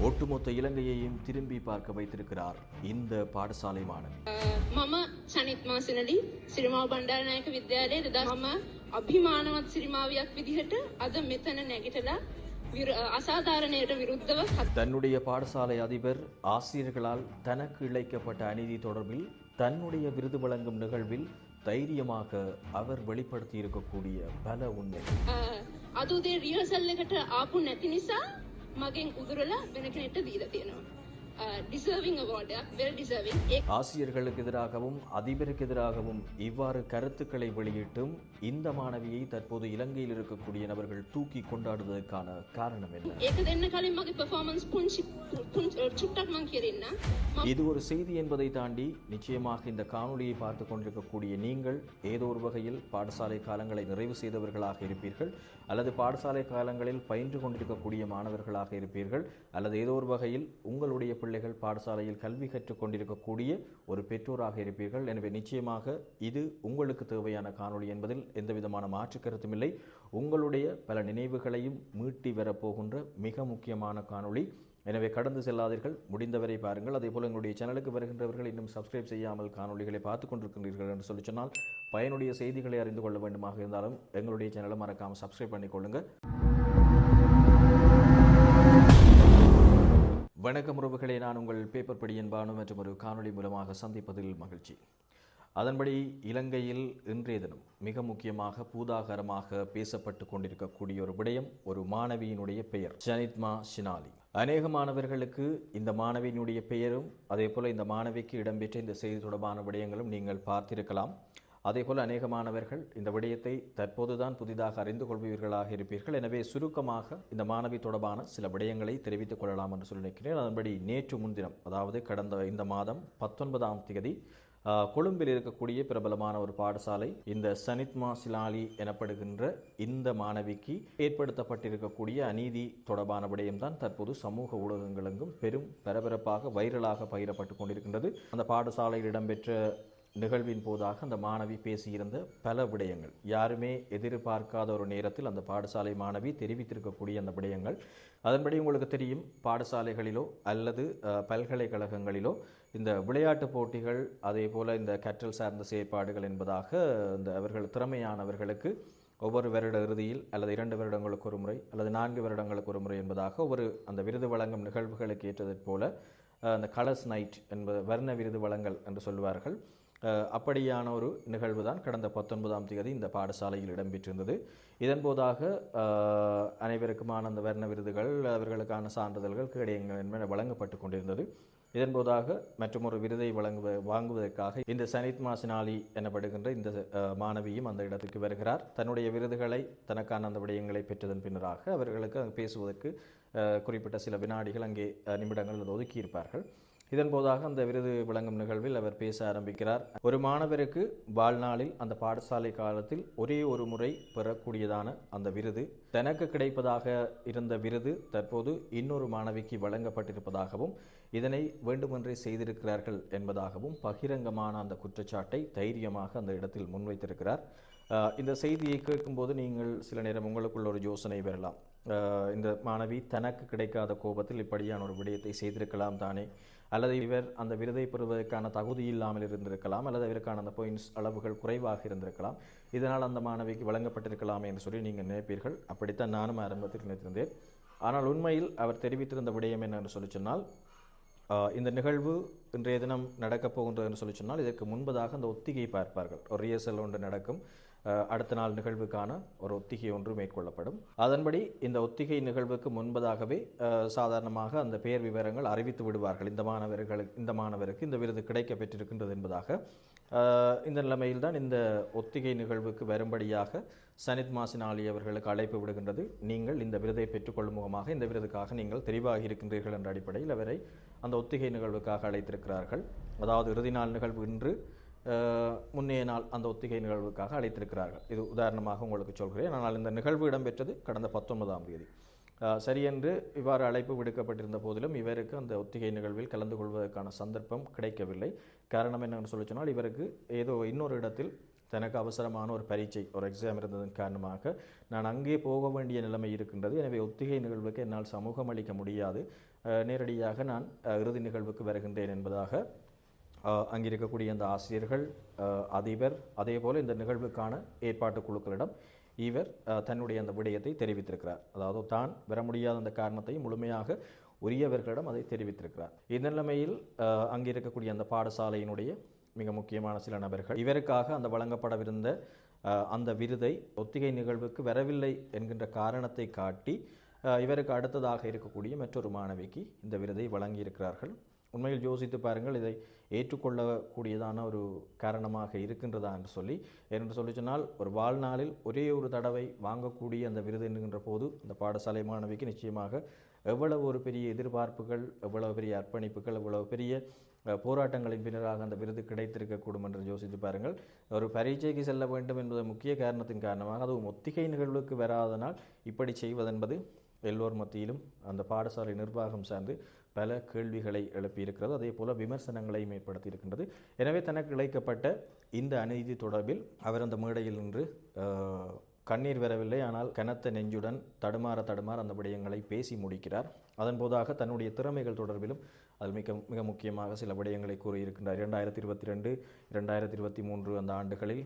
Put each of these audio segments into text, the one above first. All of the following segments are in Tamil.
ஒட்டுமொத்த இலங்கையையும் திரும்பி பார்க்க வைத்திருக்கிறார் இந்த பாடசாலை மாணவி මම සනිත් මාසනලි සිරිමාව බණ්ඩාරනායක විද්‍යාලයේ දෙදා මම අභිමානවත් සිරිමාවියක් විදිහට අද මෙතන නැගිටලා විර- අසාධාරණයට විරුද්ධව කතා தன்னுடைய பாடசாலை அதிபர் ஆசிரியர்களால் தனக்கு இழைக்கப்பட்ட அநீதி தொடர்பில் தன்னுடைய விருது வழங்கும் நிகழ்வில் தைரியமாக அவர் வெளிப்படுத்தி இருக்கக்கூடிய பல உண்மை අද උදේ රිහසල් එකට ආපු නැති නිසා මගෙන් උදුරලා වෙන කෙනෙක්ට දීලා තියෙනවා. ஆசிரியர்களுக்கு எதிராகவும் அதிபருக்கு எதிராகவும் இவ்வாறு கருத்துக்களை வெளியிட்டும் இந்த மாணவியை தற்போது இலங்கையில் இருக்கக்கூடிய நபர்கள் தூக்கி கொண்டாடுவதற்கான காரணம் என்ன? இது ஒரு செய்தி என்பதை தாண்டி நிச்சயமாக இந்த காணொலியை பார்த்துக் கொண்டிருக்கக்கூடிய நீங்கள் ஏதோ ஒரு வகையில் பாடசாலை காலங்களை நிறைவு செய்தவர்களாக இருப்பீர்கள் அல்லது பாடசாலை காலங்களில் பயின்று கொண்டிருக்கக்கூடிய மாணவர்களாக இருப்பீர்கள் அல்லது ஏதோ ஒரு வகையில் உங்களுடைய பிள்ளைகள் பாடசாலையில் கல்வி கற்றுக் கொண்டிருக்கக்கூடிய ஒரு பெற்றோராக இருப்பீர்கள். எனவே நிச்சயமாக இது உங்களுக்கு தேவையான காணொளி என்பதில் எந்தவிதமான மாற்று கருத்தும் இல்லை. உங்களுடைய பல நினைவுகளையும் மீட்டி வரப்போகின்ற மிக முக்கியமான காணொளி. எனவே கடந்து செல்லாதீர்கள். முடிந்தவரை பாருங்கள். அதே போல் எங்களுடைய சேனலுக்கு வருகின்றவர்கள் இன்னும் சப்ஸ்கிரைப் செய்யாமல் காணொளிகளை பார்த்து கொண்டிருக்கின்றீர்கள் என்று சொல்லி சொன்னால் பயனுடைய செய்திகளை அறிந்து கொள்ள வேண்டுமாக இருந்தாலும் எங்களுடைய சேனலை மறக்காமல் சப்ஸ்கிரைப் பண்ணிக்கொள்ளுங்கள் வணக்கம் உறவுகளை நான் உங்கள் பேப்பர் படியன் பானு மற்றும் ஒரு காணொளி மூலமாக சந்திப்பதில் மகிழ்ச்சி. அதன்படி இலங்கையில் இன்றைய தினம் மிக முக்கியமாக பூதாகரமாக பேசப்பட்டு கொண்டிருக்கக்கூடிய ஒரு விடயம் ஒரு மாணவியினுடைய பெயர் ஜனித்மா ஷினாலி அநேக மாணவர்களுக்கு இந்த மாணவியினுடைய பெயரும் அதே போல் இந்த மாணவிக்கு இடம்பெற்ற இந்த செய்தி தொடர்பான விடயங்களும் நீங்கள் பார்த்திருக்கலாம். அதேபோல் அநேக மாணவர்கள் இந்த விடயத்தை தற்போதுதான் புதிதாக அறிந்து கொள்பவர்களாக இருப்பீர்கள். எனவே சுருக்கமாக இந்த மாணவி தொடர்பான சில விடயங்களை தெரிவித்துக் கொள்ளலாம் என்று சொல்லி நினைக்கிறேன் அதன்படி நேற்று முன்தினம் அதாவது கடந்த இந்த மாதம் பத்தொன்பதாம் தேதி கொழும்பில் இருக்கக்கூடிய பிரபலமான ஒரு பாடசாலை இந்த சனித்மா சிலாலி எனப்படுகின்ற இந்த மாணவிக்கு ஏற்படுத்தப்பட்டிருக்கக்கூடிய அநீதி தொடர்பான விடயம்தான் தற்போது சமூக ஊடகங்களெங்கும் பெரும் பரபரப்பாக வைரலாக பகிரப்பட்டு கொண்டிருக்கின்றது. அந்த பாடசாலையில் இடம்பெற்ற நிகழ்வின் போதாக அந்த மாணவி பேசியிருந்த பல விடயங்கள். யாருமே எதிர்பார்க்காத ஒரு நேரத்தில் அந்த பாடசாலை மாணவி தெரிவித்திருக்கக்கூடிய அந்த விடயங்கள். அதன்படி உங்களுக்கு தெரியும் பாடசாலைகளிலோ அல்லது பல்கலைக்கழகங்களிலோ இந்த விளையாட்டுப் போட்டிகள் அதே போல் இந்த கற்றல் சார்ந்த செயற்பாடுகள் என்பதாக இந்த அவர்கள் திறமையானவர்களுக்கு ஒவ்வொரு வருட இறுதியில் அல்லது இரண்டு வருடங்களுக்கு ஒரு முறை அல்லது நான்கு வருடங்களுக்கு ஒரு முறை என்பதாக ஒரு அந்த விருது வழங்கும் நிகழ்வுகளுக்கு ஏற்றதைப் போல அந்த கலர்ஸ் நைட் என்பது வர்ண விருது வழங்கல் என்று சொல்வார்கள் அப்படியான ஒரு நிகழ்வு தான் கடந்த பத்தொன்பதாம் தேதி இந்த பாடசாலையில் இடம்பெற்றிருந்தது. இதன் போதாக அனைவருக்குமான அந்த வர்ண விருதுகள் அவர்களுக்கான சான்றிதழ்கள் கேடயங்கள் என்பன வழங்கப்பட்டு கொண்டிருந்தது. இதன் போதாக மற்றொரு விருதை வழங்குவ வாங்குவதற்காக இந்த சனித் மாசினாலி எனப்படுகின்ற இந்த மாணவியும் அந்த இடத்துக்கு வருகிறார். தன்னுடைய விருதுகளை தனக்கான அந்த விடயங்களை பெற்றதன் பின்னராக அவர்களுக்கு அங்கு பேசுவதற்கு குறிப்பிட்ட சில வினாடிகள் அங்கே நிமிடங்கள் ஒதுக்கியிருப்பார்கள். இதன் போதாக அந்த விருது வழங்கும் நிகழ்வில் அவர் பேச ஆரம்பிக்கிறார். ஒரு மாணவருக்கு வாழ்நாளில் அந்த பாடசாலை காலத்தில் ஒரே ஒரு முறை பெறக்கூடியதான அந்த விருது. தனக்கு கிடைப்பதாக இருந்த விருது தற்போது இன்னொரு மாணவிக்கு வழங்கப்பட்டிருப்பதாகவும் இதனை வேண்டுமென்றே செய்திருக்கிறார்கள் என்பதாகவும் பகிரங்கமான அந்த குற்றச்சாட்டை தைரியமாக அந்த இடத்தில் முன்வைத்திருக்கிறார். இந்த செய்தியை கேட்கும்போது நீங்கள் சில நேரம் உங்களுக்குள்ள ஒரு யோசனை பெறலாம் இந்த மாணவி தனக்கு கிடைக்காத கோபத்தில் இப்படியான ஒரு விடயத்தை செய்திருக்கலாம் தானே? அல்லது இவர் அந்த விருதை பெறுவதற்கான தகுதி இல்லாமல் இருந்திருக்கலாம் அல்லது இவருக்கான அந்த பாயிண்ட்ஸ் அளவுகள் குறைவாக இருந்திருக்கலாம். இதனால் அந்த மாணவிக்கு வழங்கப்பட்டிருக்கலாமே என்று சொல்லி நீங்கள் நினைப்பீர்கள். அப்படித்தான் நானும் ஆரம்பத்தில் நினைத்திருந்தேன். ஆனால் உண்மையில் அவர் தெரிவித்திருந்த விடயம் என்னன்னு சொல்லி சொன்னால் இந்த நிகழ்வு இன்றைய தினம் நடக்கப் போகின்றது என்று சொல்லி சொன்னால் இதற்கு முன்பதாக அந்த ஒத்திகை பார்ப்பார்கள். ஒரு ரியர்சல் ஒன்று நடக்கும். அடுத்த நாள் நிகழ்வுக்கான ஒரு ஒத்திகை ஒன்று மேற்கொள்ளப்படும். அதன்படி இந்த ஒத்திகை நிகழ்வுக்கு முன்பதாகவே சாதாரணமாக அந்த பெயர் விவரங்கள் அறிவித்து விடுவார்கள். இந்த மாணவர்களுக்கு இந்த மாணவருக்கு இந்த விருது கிடைக்க பெற்றிருக்கின்றது என்பதாக. இந்த நிலைமையில் தான் இந்த ஒத்திகை நிகழ்வுக்கு வரும்படியாக சனித் மாசினாலி அவர்களுக்கு அழைப்பு விடுகின்றது. நீங்கள் இந்த விருதை பெற்றுக்கொள்ளும் முகமாக இந்த விருதுக்காக நீங்கள் தெரிவாகி இருக்கின்றீர்கள் என்ற அடிப்படையில் அவரை அந்த ஒத்திகை நிகழ்வுக்காக அழைத்திருக்கிறார்கள். அதாவது இறுதி நாள் நிகழ்வு இன்று முன்னைய நாள் அந்த ஒத்திகை நிகழ்வுக்காக அழைத்திருக்கிறார்கள். இது உதாரணமாக உங்களுக்கு சொல்கிறேன். ஆனால் இந்த நிகழ்வு இடம்பெற்றது கடந்த பத்தொன்பதாம் தேதி. சரியென்று இவ்வாறு அழைப்பு விடுக்கப்பட்டிருந்த போதிலும் இவருக்கு அந்த ஒத்திகை நிகழ்வில் கலந்து கொள்வதற்கான சந்தர்ப்பம் கிடைக்கவில்லை. காரணம் என்னன்னு சொல்லி சொன்னால் இவருக்கு ஏதோ இன்னொரு இடத்தில் தனக்கு அவசரமான ஒரு பரீட்சை ஒரு எக்ஸாம் இருந்ததன் காரணமாக நான் அங்கே போக வேண்டிய நிலைமை இருக்கின்றது. எனவே ஒத்திகை நிகழ்வுக்கு என்னால் சமூகம் அளிக்க முடியாது. நேரடியாக நான் இறுதி நிகழ்வுக்கு வருகின்றேன் என்பதாக அங்கிருக்கக்கூடிய அந்த ஆசிரியர்கள் அதிபர் அதே போல் இந்த நிகழ்வுக்கான ஏற்பாட்டு குழுக்களிடம் இவர் தன்னுடைய அந்த விடயத்தை தெரிவித்திருக்கிறார். அதாவது தான் வர முடியாத அந்த காரணத்தை முழுமையாக உரியவர்களிடம் அதை தெரிவித்திருக்கிறார். இந்த நிலைமையில் அங்கே இருக்கக்கூடிய அந்த பாடசாலையினுடைய மிக முக்கியமான சில நபர்கள் இவருக்காக அந்த வழங்கப்படவிருந்த அந்த விருதை ஒத்திகை நிகழ்வுக்கு வரவில்லை என்கின்ற காரணத்தை காட்டி இவருக்கு அடுத்ததாக இருக்கக்கூடிய மற்றொரு மாணவிக்கு இந்த விருதை வழங்கியிருக்கிறார்கள். உண்மையில் யோசித்து பாருங்கள் இதை ஏற்றுக்கொள்ளக்கூடியதான ஒரு காரணமாக இருக்கின்றதா என்று சொல்லி என்று சொல்லி சொன்னால் ஒரு வாழ்நாளில் ஒரே ஒரு தடவை வாங்கக்கூடிய அந்த விருது என்கின்ற போது அந்த பாடசாலை மாணவிக்கு நிச்சயமாக எவ்வளவு ஒரு பெரிய எதிர்பார்ப்புகள் எவ்வளவு பெரிய அர்ப்பணிப்புகள் எவ்வளவு பெரிய போராட்டங்களின் பின்னராக அந்த விருது கிடைத்திருக்கக்கூடும் என்று யோசித்து பாருங்கள். ஒரு பரீட்சைக்கு செல்ல வேண்டும் என்பது முக்கிய காரணத்தின் காரணமாக அதுவும் ஒத்திகை நிகழ்வுக்கு வராதனால் இப்படி செய்வதென்பது எல்லோர் மத்தியிலும் அந்த பாடசாலை நிர்வாகம் சார்ந்து பல கேள்விகளை எழுப்பியிருக்கிறது. அதே போல விமர்சனங்களையும் ஏற்படுத்தியிருக்கின்றது. எனவே தனக்கு இழைக்கப்பட்ட இந்த அநீதி தொடர்பில் அவர் அந்த மேடையில் நின்று கண்ணீர் வரவில்லை. ஆனால் கனத்த நெஞ்சுடன் தடுமாற தடுமாற அந்த விடயங்களை பேசி முடிக்கிறார். அதன் போதாக தன்னுடைய திறமைகள் தொடர்பிலும் அதில் மிக மிக முக்கியமாக சில விடயங்களை கூறியிருக்கின்றார். இரண்டாயிரத்தி இருபத்தி ரெண்டு இரண்டாயிரத்தி இருபத்தி மூன்று அந்த ஆண்டுகளில்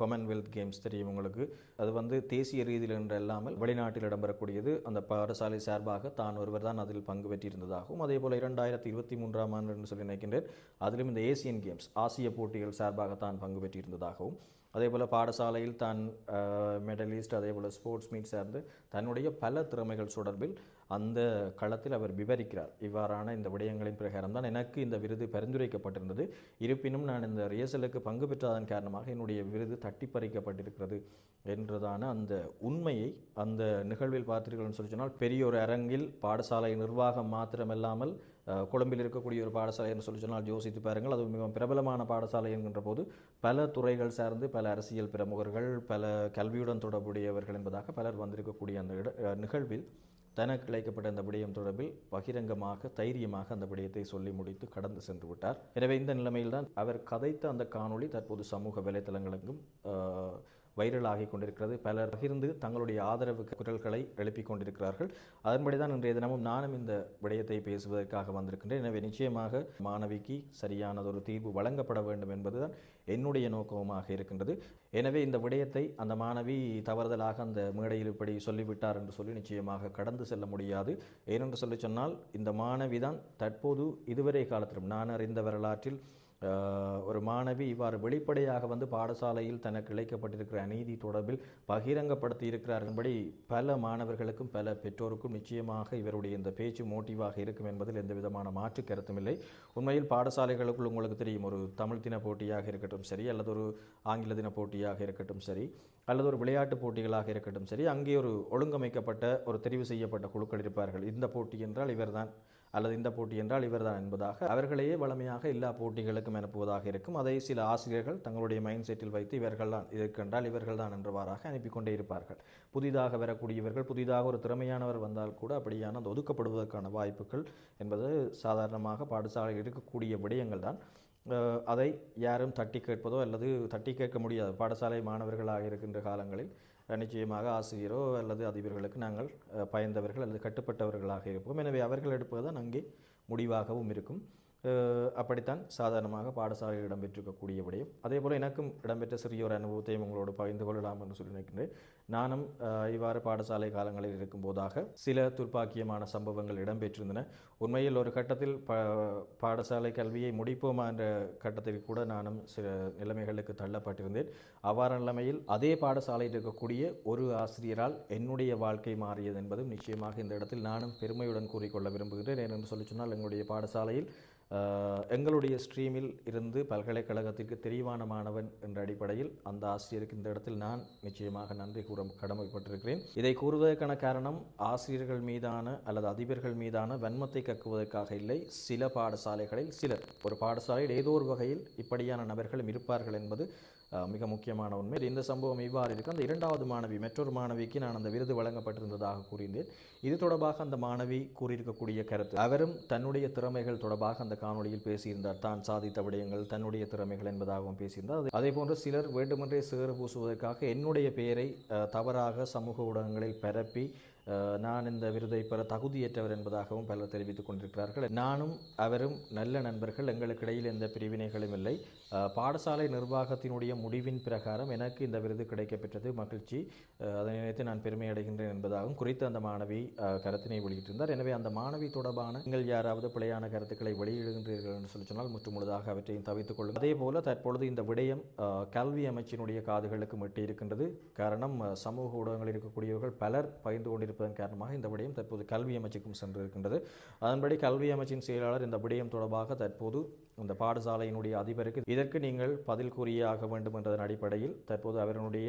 காமன்வெல்த் கேம்ஸ் தெரியும் உங்களுக்கு. அது வந்து தேசிய ரீதியில் என்று இல்லாமல் வெளிநாட்டில் இடம்பெறக்கூடியது. அந்த பாடசாலை சார்பாக தான் ஒருவர் தான் அதில் பங்கு பெற்றிருந்ததாகவும் அதே போல் இரண்டாயிரத்தி இருபத்தி மூன்றாம் ஆண்டு என்று சொல்லி நினைக்கின்றேன் அதிலும் இந்த ஏசியன் கேம்ஸ் ஆசிய போட்டிகள் சார்பாக தான் பங்கு பெற்றிருந்ததாகவும் அதே போல் பாடசாலையில் தான் மெடலிஸ்ட் அதே போல் ஸ்போர்ட்ஸ் மீட் சார்ந்து தன்னுடைய பல திறமைகள் தொடர்பில் அந்த களத்தில் அவர் விவரிக்கிறார். இவ்வாறான இந்த விடயங்களின் பிரகாரம் தான் எனக்கு இந்த விருது பரிந்துரைக்கப்பட்டிருந்தது. இருப்பினும் நான் இந்த ரியசலுக்கு பங்கு பெற்றதன் காரணமாக என்னுடைய விருது தட்டி பறிக்கப்பட்டிருக்கிறது என்றதான அந்த உண்மையை அந்த நிகழ்வில் பார்த்தீர்கள்னு சொல்லி சொன்னால் பெரிய ஒரு அரங்கில் பாடசாலை நிர்வாகம் மாத்திரமல்லாமல் கொழும்பில் இருக்கக்கூடிய ஒரு பாடசாலை என்று சொல்லி சொன்னால் யோசித்து பாருங்கள். அது மிகவும் பிரபலமான பாடசாலை என்கின்ற போது பல துறைகள் சார்ந்து பல அரசியல் பிரமுகர்கள் பல கல்வியுடன் தொடர்புடையவர்கள் என்பதாக பலர் வந்திருக்கக்கூடிய அந்த இட நிகழ்வில் தனக்கு இழைக்கப்பட்ட அந்த விடயம் தொடர்பில் பகிரங்கமாக தைரியமாக அந்த விடயத்தை சொல்லி முடித்து கடந்து சென்று விட்டார். எனவே இந்த நிலைமையில்தான் அவர் கதைத்த அந்த காணொளி தற்போது சமூக வலைத்தளங்களுக்கும் வைரலாகி கொண்டிருக்கிறது. பலர் பகிர்ந்து தங்களுடைய ஆதரவு குரல்களை எழுப்பிக் கொண்டிருக்கிறார்கள். அதன்படி தான் இன்றைய தினமும் நானும் இந்த விடயத்தை பேசுவதற்காக வந்திருக்கின்றேன். எனவே நிச்சயமாக மாணவிக்கு சரியானதொரு தீர்வு வழங்கப்பட வேண்டும் என்பதுதான் என்னுடைய நோக்கமாக இருக்கின்றது. எனவே இந்த விடயத்தை அந்த மாணவி தவறுதலாக அந்த மேடையில் இப்படி சொல்லிவிட்டார் என்று சொல்லி நிச்சயமாக கடந்து செல்ல முடியாது. ஏனென்று சொல்லி சொன்னால் இந்த மாணவி தான் தற்போது இதுவரை காலத்திலும் நான் அறிந்த வரலாற்றில் ஒரு மாணவி இவ்வாறு வெளிப்படையாக வந்து பாடசாலையில் தனக்கு இழைக்கப்பட்டிருக்கிற அநீதி தொடர்பில் பகிரங்கப்படுத்தி இருக்கிறார் என்படி பல மாணவர்களுக்கும் பல பெற்றோருக்கும் நிச்சயமாக இவருடைய இந்த பேச்சு மோட்டிவாக இருக்கும் என்பதில் எந்த விதமான மாற்று கருத்தும் இல்லை. உண்மையில் பாடசாலைகளுக்குள் உங்களுக்கு தெரியும் ஒரு தமிழ் தின போட்டியாக இருக்கட்டும் சரி அல்லது ஒரு ஆங்கில தின போட்டியாக இருக்கட்டும் சரி அல்லது ஒரு விளையாட்டு போட்டிகளாக இருக்கட்டும் சரி அங்கே ஒரு ஒழுங்கமைக்கப்பட்ட ஒரு தெரிவு செய்யப்பட்ட குழுக்கள் இருப்பார்கள். இந்த போட்டி என்றால் இவர்தான். அல்லது இந்த போட்டி என்றால் இவர்தான் என்பதாக அவர்களையே வளமையாக எல்லா போட்டிகளுக்கும் அனுப்புவதாக இருக்கும். அதை சில ஆசிரியர்கள் தங்களுடைய மைண்ட் செட்டில் வைத்து இவர்கள் தான் இதற்கென்றால் இவர்கள் தான் என்றவாறாக அனுப்பி கொண்டே இருப்பார்கள். புதிதாக வரக்கூடியவர்கள் புதிதாக ஒரு திறமையானவர் வந்தால் கூட அப்படியான அந்த ஒதுக்கப்படுவதற்கான வாய்ப்புகள் என்பது சாதாரணமாக பாடசாலையில் இருக்கக்கூடிய விடயங்கள் தான். அதை யாரும் தட்டி கேட்பதோ அல்லது தட்டி கேட்க முடியாது பாடசாலை மாணவர்களாக இருக்கின்ற காலங்களில் நிச்சயமாக ஆசிரியரோ அல்லது அதிபர்களுக்கு நாங்கள் பயந்தவர்கள் அல்லது கட்டுப்பட்டவர்களாக இருப்போம். எனவே அவர்கள் எடுப்பதுதான் அங்கே முடிவாகவும் இருக்கும். அப்படித்தான் சாதாரணமாக பாடசாலையில் இடம்பெற்றிருக்கக்கூடிய விடயம் அதே போல் எனக்கும் இடம்பெற்ற சிறிய ஒரு அனுபவத்தையும் உங்களோடு பகிர்ந்து கொள்ளலாம் என்று சொல்லி நினைக்கின்றேன் நானும் இவ்வாறு பாடசாலை காலங்களில் இருக்கும் போதாக சில துர்ப்பாக்கியமான சம்பவங்கள் இடம்பெற்றிருந்தன உண்மையில் ஒரு கட்டத்தில் ப பாடசாலை கல்வியை முடிப்போமா என்ற கட்டத்தில் கூட நானும் சில நிலைமைகளுக்கு தள்ளப்பட்டிருந்தேன் அவ்வாறு நிலைமையில் அதே பாடசாலையில் இருக்கக்கூடிய ஒரு ஆசிரியரால் என்னுடைய வாழ்க்கை மாறியது என்பதும் நிச்சயமாக இந்த இடத்தில் நானும் பெருமையுடன் கூறிக்கொள்ள விரும்புகிறேன் ஏனென்று சொல்லி சொன்னால் எங்களுடைய பாடசாலையில் எங்களுடைய ஸ்ட்ரீமில் இருந்து பல்கலைக்கழகத்திற்கு தெரிவான மாணவன் என்ற அடிப்படையில் அந்த ஆசிரியருக்கு இந்த இடத்தில் நான் நிச்சயமாக நன்றி கூற கடமைப்பட்டிருக்கிறேன். இதை கூறுவதற்கான காரணம் ஆசிரியர்கள் மீதான அல்லது அதிபர்கள் மீதான வன்மத்தை கக்குவதற்காக இல்லை சில பாடசாலைகளில் சிலர். ஒரு பாடசாலையில் ஏதோ ஒரு வகையில் இப்படியான நபர்களும் இருப்பார்கள் என்பது மிக முக்கியமான உண்மை. இந்த சம்பவம் இவ்வாறு இருக்கு. அந்த இரண்டாவது மாணவி மற்றொரு மாணவிக்கு நான் அந்த விருது வழங்கப்பட்டிருந்ததாக கூறியிருந்தேன் இது தொடர்பாக அந்த மாணவி கூறியிருக்கக்கூடிய கருத்து அவரும் தன்னுடைய திறமைகள் தொடர்பாக அந்த காணொளியில் பேசியிருந்தார். தான் சாதித்த விடயங்கள் தன்னுடைய திறமைகள் என்பதாகவும் பேசியிருந்தார். அதே- போன்று சிலர் வேண்டுமென்றே சேறு பூசுவதற்காக என்னுடைய பெயரை தவறாக சமூக ஊடகங்களில் பரப்பி நான் இந்த விருதை பெற தகுதியற்றவர் என்பதாகவும் பலர் தெரிவித்துக் கொண்டிருக்கிறார்கள். நானும் அவரும் நல்ல நண்பர்கள். எங்களுக்கு இடையில் எந்த பிரிவினைகளும் இல்லை. பாடசாலை நிர்வாகத்தினுடைய முடிவின் பிரகாரம் எனக்கு இந்த விருது கிடைக்கப்பெற்றது. மகிழ்ச்சி. அதனை அதை நினைத்து நான் பெருமை அடைகின்றேன் என்பதாகவும் குறித்து அந்த மாணவி கருத்தினை வெளியிட்டிருந்தார். எனவே அந்த மாணவி தொடர்பான நீங்கள் யாராவது பிழையான கருத்துக்களை வெளியிடுகின்றீர்கள் என்று சொல்லி சொன்னால் முற்று முழுதாக அவற்றையும் தவித்துக் கொள்ளும் அதே போல தற்பொழுது இந்த விடயம் கல்வி அமைச்சினுடைய காதுகளுக்கு எட்டி இருக்கின்றது. காரணம் சமூக ஊடகங்களில் இருக்கக்கூடியவர்கள் பலர் பகிர்ந்து கொண்டிருப்பதன் காரணமாக இந்த விடயம் தற்போது கல்வி அமைச்சுக்கும் சென்று இருக்கின்றது அதன்படி கல்வி அமைச்சின் செயலாளர் இந்த விடயம் தொடர்பாக தற்போது இந்த பாடசாலையினுடைய அதிபருக்கு இதற்கு நீங்கள் பதில் கூறியே ஆக வேண்டும் என்றதன் அடிப்படையில் தற்போது அவர்களுடைய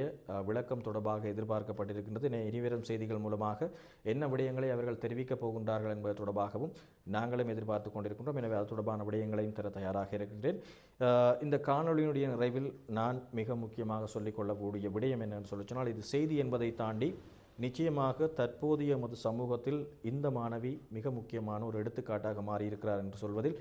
விளக்கம் தொடர்பாக எதிர்பார்க்கப்பட்டிருக்கின்றது. இனிவரும் செய்திகள் மூலமாக என்ன விடயங்களை அவர்கள் தெரிவிக்கப் போகின்றார்கள் என்பது தொடர்பாகவும் நாங்களும் எதிர்பார்த்து கொண்டிருக்கின்றோம். எனவே அது தொடர்பான விடயங்களையும் தர தயாராக இருக்கின்றேன். இந்த காணொலியினுடைய நிறைவில் நான் மிக முக்கியமாக சொல்லிக்கொள்ளக்கூடிய விடயம் என்னன்னு சொல்லி சொன்னால் இது செய்தி என்பதை தாண்டி நிச்சயமாக தற்போதைய மது சமூகத்தில் இந்த மாணவி மிக முக்கியமான ஒரு எடுத்துக்காட்டாக மாறியிருக்கிறார் என்று சொல்வதில்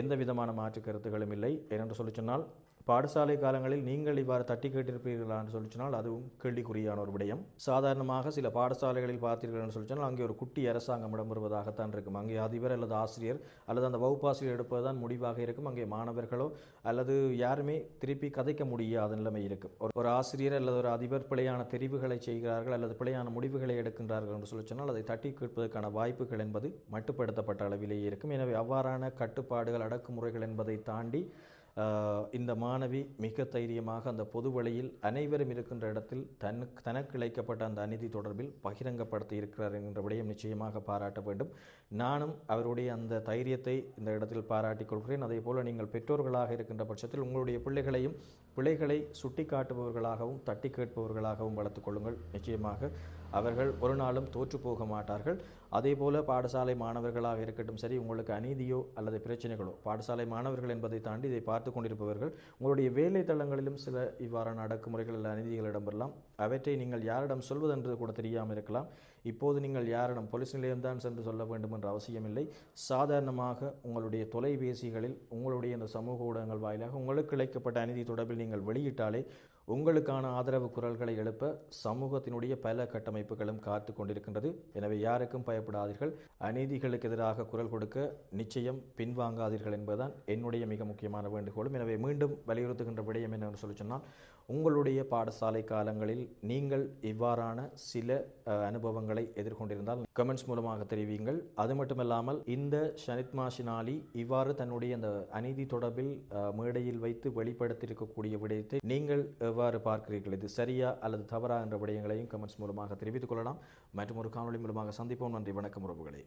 எந்த விதமான மாற்று கருத்துகளும் இல்லை. ஏனென்று சொல்லி சொன்னால் பாடசாலை காலங்களில் நீங்கள் இவ்வாறு தட்டி கேட்டிருப்பீர்களா என்று சொல்லி சொன்னால் அதுவும் கேள்விக்குறியான ஒரு விடயம். சாதாரணமாக சில பாடசாலைகளில் பார்த்தீர்கள் என்று சொல்லி சொன்னால் அங்கே ஒரு குட்டி அரசாங்கம் இடம்பெறுவதாகத்தான் இருக்கும். அங்கே அதிபர் அல்லது ஆசிரியர் அல்லது அந்த வகுப்பாசிரியர் எடுப்பது தான் முடிவாக இருக்கும். அங்கே மாணவர்களோ அல்லது யாருமே திருப்பி கதைக்க முடியாத நிலைமை இருக்கும். ஒரு ஆசிரியர் அல்லது ஒரு அதிபர் பிழையான தெரிவுகளை செய்கிறார்கள் அல்லது பிழையான முடிவுகளை எடுக்கின்றார்கள் என்று சொல்லி சொன்னால் அதை தட்டி கேட்பதற்கான வாய்ப்புகள் என்பது மட்டுப்படுத்தப்பட்ட அளவிலேயே இருக்கும். எனவே அவ்வாறான கட்டுப்பாடுகள் அடக்குமுறைகள் என்பதை தாண்டி இந்த மாணவி மிக தைரியமாக அந்த பொது வழியில் அனைவரும் இருக்கின்ற இடத்தில் தனக்கு தனக்கு இழைக்கப்பட்ட அந்த அநீதி தொடர்பில் பகிரங்கப்படுத்தி இருக்கிறார் என்ற விடயம் நிச்சயமாக பாராட்ட வேண்டும். நானும் அவருடைய அந்த தைரியத்தை இந்த இடத்தில் பாராட்டிக் கொள்கிறேன். அதே போல நீங்கள் பெற்றோர்களாக இருக்கின்ற பட்சத்தில் உங்களுடைய பிள்ளைகளையும் பிள்ளைகளை சுட்டி காட்டுபவர்களாகவும் தட்டி கேட்பவர்களாகவும் வளர்த்துக் கொள்ளுங்கள். நிச்சயமாக அவர்கள் ஒரு நாளும் தோற்று போக மாட்டார்கள். அதே போல பாடசாலை மாணவர்களாக இருக்கட்டும் சரி உங்களுக்கு அநீதியோ அல்லது பிரச்சனைகளோ பாடசாலை மாணவர்கள் என்பதை தாண்டி இதை பார்த்து கொண்டிருப்பவர்கள் உங்களுடைய வேலை தளங்களிலும் சில இவ்வாறான அடக்குமுறைகள் அல்ல அநீதிகள் இடம்பெறலாம். அவற்றை நீங்கள் யாரிடம் சொல்வதென்று கூட தெரியாமல் இருக்கலாம். இப்போது நீங்கள் யாரிடம் போலீஸ் நிலையம்தான் சென்று சொல்ல வேண்டும் என்ற அவசியமில்லை. சாதாரணமாக உங்களுடைய தொலைபேசிகளில் உங்களுடைய இந்த சமூக ஊடகங்கள் வாயிலாக உங்களுக்கு இழைக்கப்பட்ட அநீதி தொடர்பில் நீங்கள் வெளியிட்டாலே உங்களுக்கான ஆதரவு குரல்களை எழுப்ப சமூகத்தினுடைய பல கட்டமைப்புகளும் காத்து கொண்டிருக்கின்றது. எனவே யாருக்கும் பயப்படாதீர்கள். அநீதிகளுக்கு எதிராக குரல் கொடுக்க நிச்சயம் பின்வாங்காதீர்கள் என்பதுதான் என்னுடைய மிக முக்கியமான வேண்டுகோளும். எனவே மீண்டும் வலியுறுத்துகின்ற விடயம் என்னென்னு சொல்லி சொன்னால் உங்களுடைய பாடசாலை காலங்களில் நீங்கள் இவ்வாறான சில அனுபவங்களை எதிர்கொண்டிருந்தால் கமெண்ட்ஸ் மூலமாக தெரிவியுங்கள். அது மட்டுமல்லாமல் இந்த ஷனித்மாஷினாலி இவ்வாறு தன்னுடைய அந்த அநீதி தொடர்பில் மேடையில் வைத்து வெளிப்படுத்தியிருக்கக்கூடிய விடயத்தை நீங்கள் எவ்வாறு பார்க்கிறீர்கள்? இது சரியா அல்லது தவறா என்ற விடயங்களையும் கமெண்ட்ஸ் மூலமாக தெரிவித்துக் கொள்ளலாம். மற்றும் ஒரு காணொளி மூலமாக சந்திப்போம். நன்றி. வணக்கம் உறவுகளே.